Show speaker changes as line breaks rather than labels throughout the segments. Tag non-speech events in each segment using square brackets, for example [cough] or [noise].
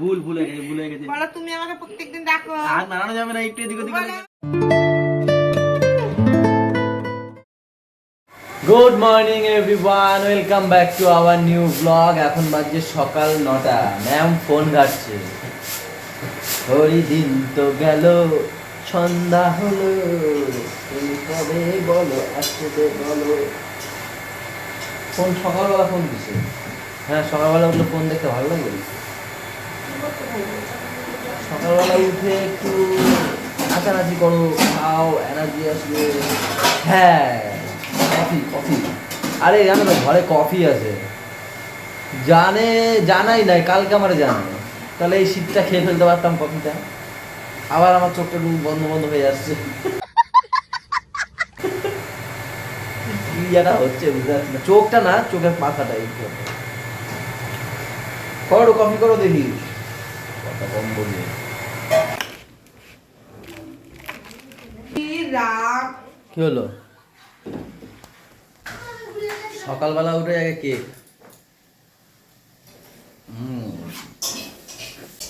ভুল ভুলে গেছে ভুলে গেছে।
বলো তুমি আমাকে প্রত্যেকদিন ডাকো।
আর নাড়ানো যাবে না একটু এদিক ওদিক good morning everyone welcome back to our new blog এখন বাজছে সকাল নটা। Ma'am phone ঘাটছে। হরি দিন তো গেল সন্ধ্যা হলো। তুমি কবে বলো আসতে বলো। ফোন সকালবেলা ফোন দিছে। হ্যাঁ সকালবেলা উঠলে ফোন দেখতে ভালো লাগে সকালবেলা উঠে একটু নাচানাচি করো, খাও এনার্জি আসবে। হ্যাঁ কফি কফি আরে, জানো ঘরে কফি আছে। জানে, জানাই নাই, কালকে আমার জানে। তাহলে এই শীতটা খেয়ে ফেলতে পারতাম কফিটা আবার আমার চোখটা একটু বন্ধ বন্ধ হয়ে যাচ্ছে কি যেটা হচ্ছে, বুঝতে পারছি না। চোখটা না, চোখের পাখাটা এই করো কফি করো দেখি। কথা কম বলি
কি
হলো? সকালবেলা উঠে আগে কেক।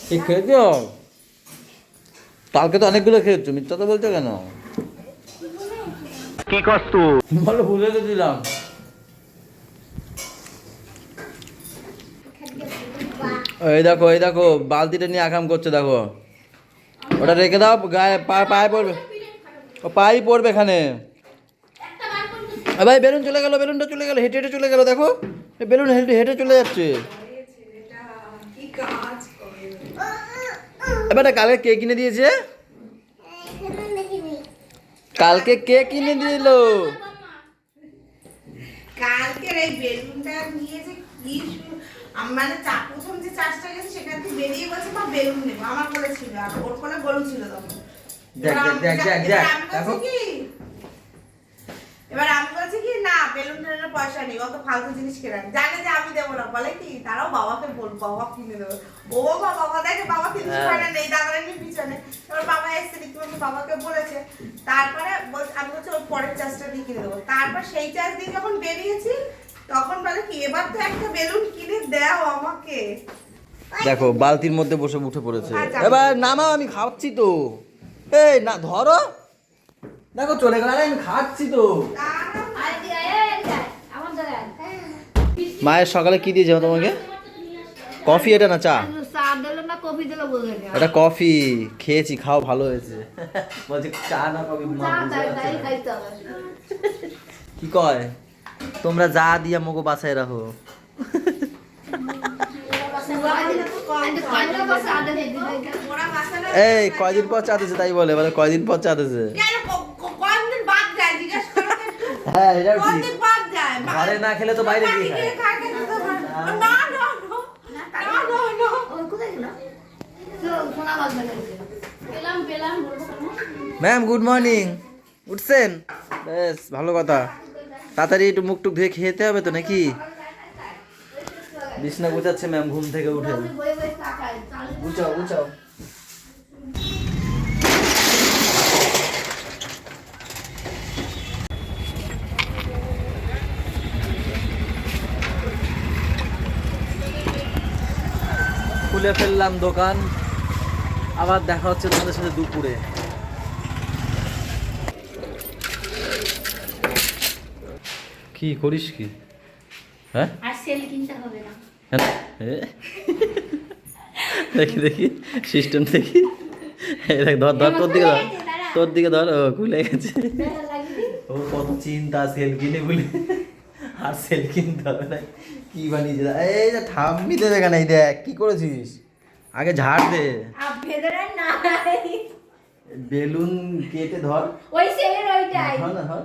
কেক খেয়েছো? কালকে তো অনেকগুলো খেয়েছো মিথ্যা তো বলছো কেন?
কি কষ্ট
বলো ভুলে তো এই দেখো এই দেখো, বালতিটা নিয়ে আকাম করছে, দেখো। ওটা রেখে দাও, গায়ে পায়ে পড়বে। ও পায়ে পড়বে এখানে। ভাই, বেলুন চলে গেল, বেলুনটা চলে গেল, হেঁটে হেঁটে চলে গেল, দেখো। বেলুন হেঁটে হেঁটে চলে যাচ্ছে। এবার কালকে কে কিনে দিয়েছে? কালকে কে কিনে দিল?
কালকের এই বেলুনটা নিয়ে যে কি মানে চা চাষটা গেছে সেখান থেকে বেরিয়ে বলছে মা বেলুন নেব। আমার কোলে ছিল আর ওর কোলে ছিল তখন।
দেখ, দেখ, দেখ, দেখ, দেখো।
কি? এবার আমি বলছি কি না বেলুন টেলুনের পয়সা নেই অত ফালতু জিনিস কেনা জানে যে আমি দেবো না বলে কি তারাও বাবাকে বলব বাবা কিনে দেবে। ও বাবা বাবা দেখে বাবা কিনতে
হ্যাঁ।
নেই দাদারা নিয়ে পিছনে। এবার বাবা এসে রীতিমতো বাবাকে বলেছে। তারপরে বল- আমি বলছি ওর পরের চার্জটা দিয়ে কিনে দেবো। তারপর সেই চার্জ দিয়ে যখন বেরিয়েছি তখন বলে কি এবার তো একটা বেলুন কিনে দাও আমাকে।
দেখো বালতির মধ্যে বসে উঠে পড়েছে।
আচ্ছা।
এবার নামাও আমি খাচ্ছি তো। এই না ধরো। দেখো চলে গেল। আমি খাচ্ছি তো। মায়ের সকালে কি দিয়েছে তোমাকে? কফি এটা না চা? এটা কফি। খেয়েছি খাও ভালো হয়েছে। বলছে চা না কফি কি কয়? তোমরা যা দিয়া মগো বাসায় রাখো। এই, কয়দিন পর চা তাই বলে বলে কয়দিন পর চা দিছে
কেন ক- ক- কয়দিন বাদ যায় জিজ্ঞেস করো তো একটু।
হ্যাঁ ঘরে না খেলে তো বাইরে ম্যাম, গুড মর্নিং। উঠছেন? বেশ, ভালো কথা। তাড়াতাড়ি একটু মুখ টুক ধুয়ে খেতে হবে তো নাকি? বিছনা গুছাচ্ছে ম্যাম ঘুম থেকে উঠে। গুছাও গুছাও। খুলে ফেললাম দোকান। আবার দেখা হচ্ছে তোমাদের সাথে দুপুরে। কি করিস কি? হ্যাঁ?
আর সেল কিনতে হবে না?
দেখি দেখি সিস্টেম দেখি। দেখ ধর ধর তোর দিকে ধর। তোর দিকে ধর ও খুলে গেছে। ও কত চিন্তা সেল কিনে বলে আর সেল কিনতে হবে না কি বানিয়েছে। দা- এই যে থামবি তো এখানে এই দেখ কি করেছিস? আগে ঝাড় দে। বেলুন কেটে ধর।
ওই সেলের ওইটাই।
ধর না ধর।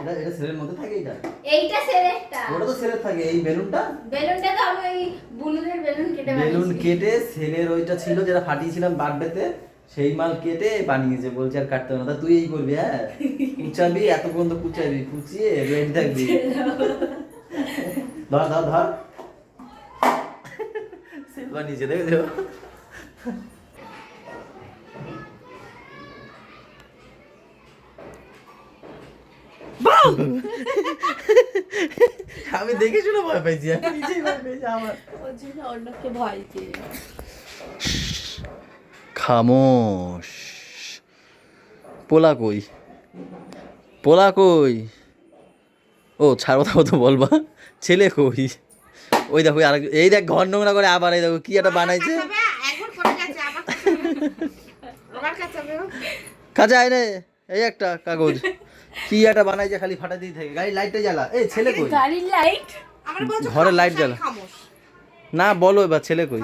এটা এটা সেলের মধ্যে থাকে এটা
এইটা সেলেরটা
ওটা তো সেলের থাকে এই বেলুনটা?
বেলুনটা তো আমি ওই বুনুদের বেলুন কেটে
বেলুন কেটে সেলের ওইটা ছিল যেটা ফাটিয়েছিলাম বার্থডেতে সেই মাল কেটে বানিয়েছে বলছে আর কাটতে হবে না। তুই এই করবি হ্যাঁ? কুচাবি এত পর্যন্ত কুচাবি কুচিয়ে রেডি থাকবি। ধর ধর ধর। সেল বানিয়েছে দেখেছ? আমি দেখে শুনে ভয় পাইছি আমি নিজেই ভয় পেয়েছি আমার।
ওর জন্য অন্যকে ভয় পেয়ে
খামোশ। পোলা কই? পোলা কই? ও ছাড় কথা মতো বলবা। ছেলে কই? ওই দেখো আর এই দেখ ঘর নোংরা করে আবার এই দেখো কি একটা বানাইছে। কাজে আয় রে এই একটা কাগজ। কি একটা বানাইছে খালি ফাটা দিয়ে থাকে। গাড়ি লাইটটা জ্বালা। এই ছেলে কই?
গাড়ির লাইট
আমার বলছে
ঘরে লাইট জ্বালা। না বলো এবার ছেলে কই?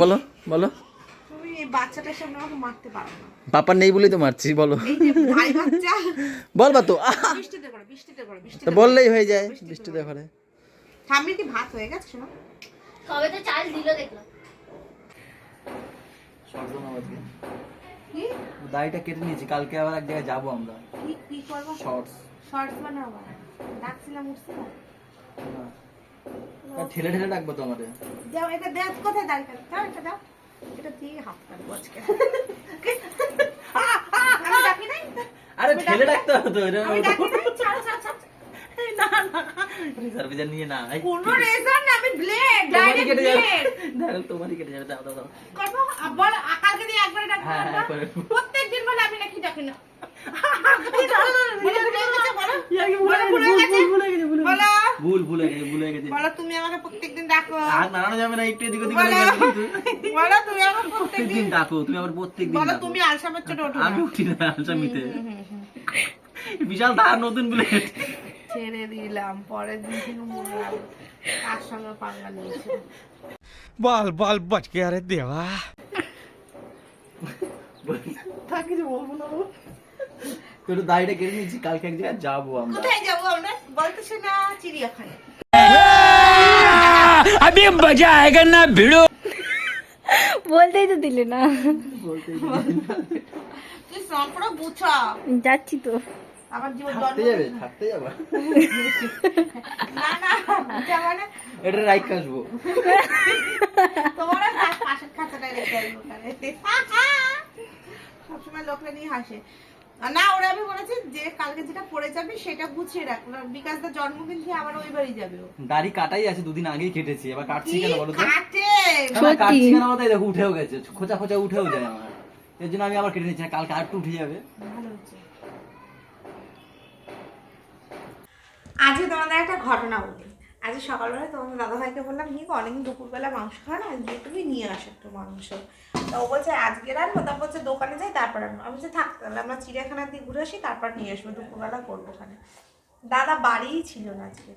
বলো বলো।
তুমি এই বাচ্চাটার সামনে আমাকে মারতে পারো না।
পাপা নেই বলেই তো মারছি বলো।
যে
বলবা তো। বললেই হয়ে যায় বৃষ্টিতে ঘরে
ঠাম্মির কি ভাত হয়ে গেছে শোনো?
কবে তো চাল দিল দেখলাম
কি
দাড়িটা কেটে নিয়েছি কালকে আবার এক জায়গায় যাব আমরা।
কি কি করব?
শর্টস
শর্টস বানাবো ডাকছিলাম উঠছে না?
ঠেলে ঠেলে ডাকবো তো আমাদের।
যাও এটা দেখ কোথায় দাঁড়িয়ে দাও এটা দাও। এটা দিয়ে হাত কাটবো আজকে। [laughs]
আরে ঠেলে ডাকতে হবে তো এটা
আমি ডাকি নাই ছাড়ো ছাড়ো ছাড়ো না না
নিয়ে না
কোনো রেজন না আমি ব্লেড ডাইরেক্ট
কেটে যাবে। দাঁড়াও, তোমারই কেটে যাবে দাও দাও দাও
করব আবার আকালকে দিয়ে একবারে ডাকবো
হ্যাঁ,
প্রত্যেকদিন বলে আমি নাকি ডাকি না। বলো, ভুলে গেছে, বলো। বলো, ভুলে গেছে। বলো।
ভুল ভুলে গেছে ভুলে গেছে।
বলো, তুমি আমাকে প্রত্যেকদিন ডাকো।
আর নাড়ানো যাবে না একটু এদিক ওদিক
বলো। বলো, তুমি আমাকে প্রত্যেকদিন
ডাকো তুমি প্রত্যেকদিন
বলো তুমি আলসামের চোটে ওঠো
আমি
না।
উঠি না আলসামিতে। বিশাল ধার নতুন বুলেট।
ছেড়ে দিলাম পরের দিন থেকে মরলাম তার সঙ্গে পাঙ্গা নিয়েছে
बाल बाल बच गया रे देवा
তা কিছু বলবো না বলো।
তোর দাড়িটা কেটে নিয়েছি কালকে এক জায়গায় যাবো আমরা
কোথায় যাবো আমরা বলতেছে না চিড়িয়াখানে
अभी मजा आएगा ना भिड़ो
বলতেই তো দিলে না
তুই সম্পূর্ণ বুঝা
যাচ্ছি তো
আমার জীবন
থাকতে যাবে থাকতে যাবে।
না না বুঝা মানে
এটা রাইক আসব
তোমার তার পাশের খাঁচাটায় রেখে আসব সবসময় লোকরা নিয়ে হাসে। না ওরা আমি বলেছি যে কালকে যেটা পড়ে যাবে সেটা গুছিয়ে রাখল বিকাশ দা জন্মদিন খেয়ে আবার ওই বাড়ি যাবে
দাড়ি কাটাই আছে দুদিন আগেই কেটেছি। এবার কাটছি কেন বলো তো?
কাটে?
কাটছি কেন এই দেখো উঠেও গেছে। খোঁচা খোঁচা উঠেও যায় আমার। এর জন্য আমি আবার কেটে নিচ্ছি। না কালকে আর একটু উঠে যাবে।
ভালো হচ্ছে। আজকে তোমাদের একটা ঘটনা বলি। আজকে সকালবেলা তোমাদের দাদাভাইকে বললাম কি গো, অনেকদিন দুপুরবেলা মাংস খাওয়া না আজকে তুমি নিয়ে আসো একটু মাংস। তো ও বলছে আজকে রান্না। তারপর বলছে দোকানে যাই তারপর আনব আমি বলছি থাক তাহলে আমরা চিড়িয়াখানা দিয়ে ঘুরে আসি তারপর নিয়ে আসব দুপুরবেলা করব ওখানে। দাদা বাড়িই ছিল না আজকে।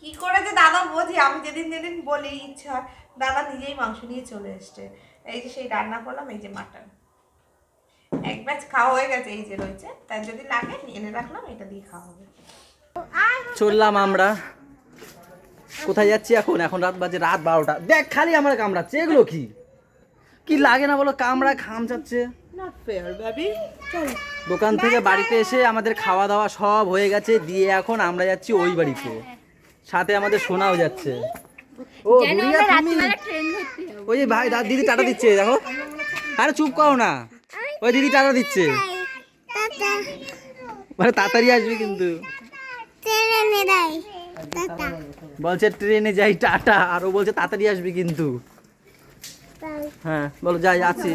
কী করে যে দাদা বোঝে আমি যেদিন যেদিন বলি ইচ্ছা দাদা নিজেই মাংস নিয়ে চলে এসছে। এই যে সেই রান্না করলাম এই যে মাটন। এক ব্যাচ খাওয়া হয়ে গেছে এই যে রয়েছে। তাই যদি লাগে এনে রাখলাম এটা দিয়ে খাওয়া হবে।
চললাম আমরা। কোথায় যাচ্ছি এখন? এখন রাত বাজে রাত বারোটা। দেখ খালি আমার কামড়াচ্ছে। এগুলো কি? কি লাগে না বলো? কামড়া খাম যাচ্ছে
নট ফেয়ার বেবি চলো।
দোকান থেকে বাড়িতে এসে আমাদের খাওয়া দাওয়া সব হয়ে গেছে। দিয়ে এখন আমরা যাচ্ছি ওই বাড়িতে। সাথে আমাদের সোনাও যাচ্ছে। ও ওই ভাই দিদি টাটা দিচ্ছে দেখো। আরে চুপ করো না। ওই দিদি টাটা দিচ্ছে। মানে তাড়াতাড়ি আসবে কিন্তু। বলছে ট্রেনে যাই, টাটা। আর ও বলছে তাড়াতাড়ি আসবি কিন্তু। হ্যাঁ বলো, যাই, আছি।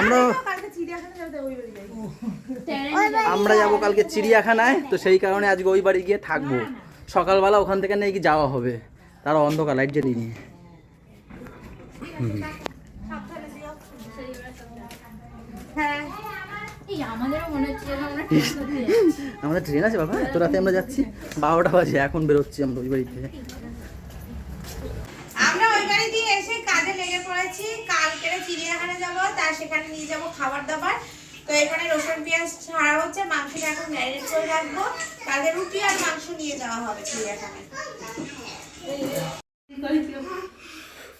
আমরা আমরা যাব কালকে চিড়িয়াখানায়, তো সেই কারণে আজকে ওই বাড়ি গিয়ে থাকব। সকালবেলা ওখান থেকে নাকি যাওয়া হবে। তারা অন্ধকার লাইট জ্বালিয়ে নিয়ে
হ্যাঁ
এই আমাদেরও মনে হচ্ছে যেন আমরা ট্রেন ধরতে যাচ্ছি
আমাদের ট্রেন আছে বাবা, এত রাতে আমরা যাচ্ছি। বারোটা বাজে, এখন বেরোচ্ছি আমরা ওই বাড়িতে।
আমরা ওই বাড়ি এসে কাজে লেগে পড়েছি। কালকে চিড়িয়াখানা যাব তার সেখানে নিয়ে যাব খাবার দাবার। তো এখানে রসুন পেঁয়াজ ছাড়া হচ্ছে, মাংসটা এখন ম্যারিনেট করে রাখব। কালকে রুটি আর মাংস নিয়ে যাওয়া হবে চিড়িয়াখানায়।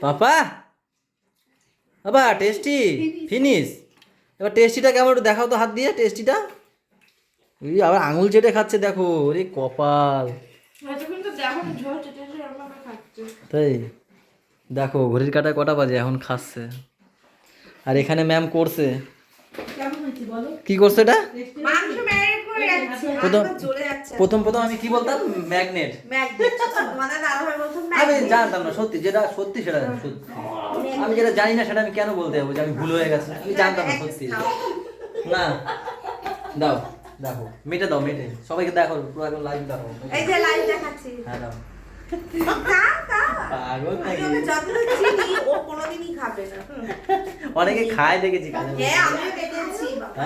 পাপা বাবা টেস্টি ফিনিশ এবার টেস্টিটা কেমন একটু দেখাও তো হাত দিয়ে টেস্টিটা উই আবার আঙুল চেটে খাচ্ছে দেখো ওরে কপাল। তাই দেখো ঘড়ির কাটা কটা বাজে এখন খাচ্ছে। আর এখানে ম্যাম করছে। কি করছে এটা?
করে রাখছি
প্রথম প্রথম প্রথম আমি কি বলতাম? ম্যাগনেট।
বলতো
আমি জানতাম না সত্যি যেটা সত্যি সেটা জানি, সত্যি। আমি যেটা জানি না সেটা আমি কেন বলতে যাব যে আমি ভুল হয়ে গেছে? আমি জানতাম না সত্যি। না দাও দেখো মেটে দাও মেটে। সবাইকে দেখো পুরো একদম লাইভ দেখো
এই যে লাইভ দেখাচ্ছি।
হ্যাঁ দাও।
আমি।
অনেকে খায় দেখেছি
হ্যাঁ আমিও দেখেছি বাবা।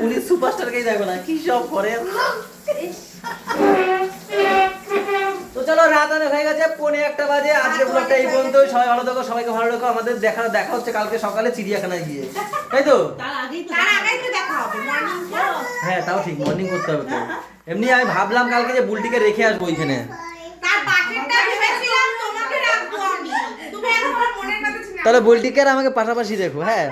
পুলিশ সুপারস্টারকেই দেখো না কি সব করে? তো চলো রাত অনেক হয়ে গেছে পৌনে একটা বাজে। আজকে ব্লগটা এই পর্যন্ত সবাই ভালো থাকো সবাইকে ভালো রাখো। আমাদের দেখা দেখা হচ্ছে কালকে সকালে চিড়িয়াখানায় গিয়ে। তাই তো?
তার আগেই তো দেখা হবে। মর্নিং
হ্যাঁ তাও ঠিক মর্নিং করতে হবে তো। এমনি আমি ভাবলাম কালকে যে বুলটিকে রেখে আসব ওইখানে।
তার পাশেরটা ভেবেছিলাম তোমাকে রাখব আমি। তুমি এখন আমার মনের কথা ছিল
তাহলে বুলটিকে আর আমাকে পাশাপাশি দেখো হ্যাঁ।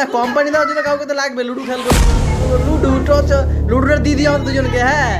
না কোম্পানি দেওয়ার জন্য কাউকে তো লাগবে, লুডু খেলব। লুডু টচ লুডুটা দিয়ে দিই আমাদের দুজনকে হ্যাঁ?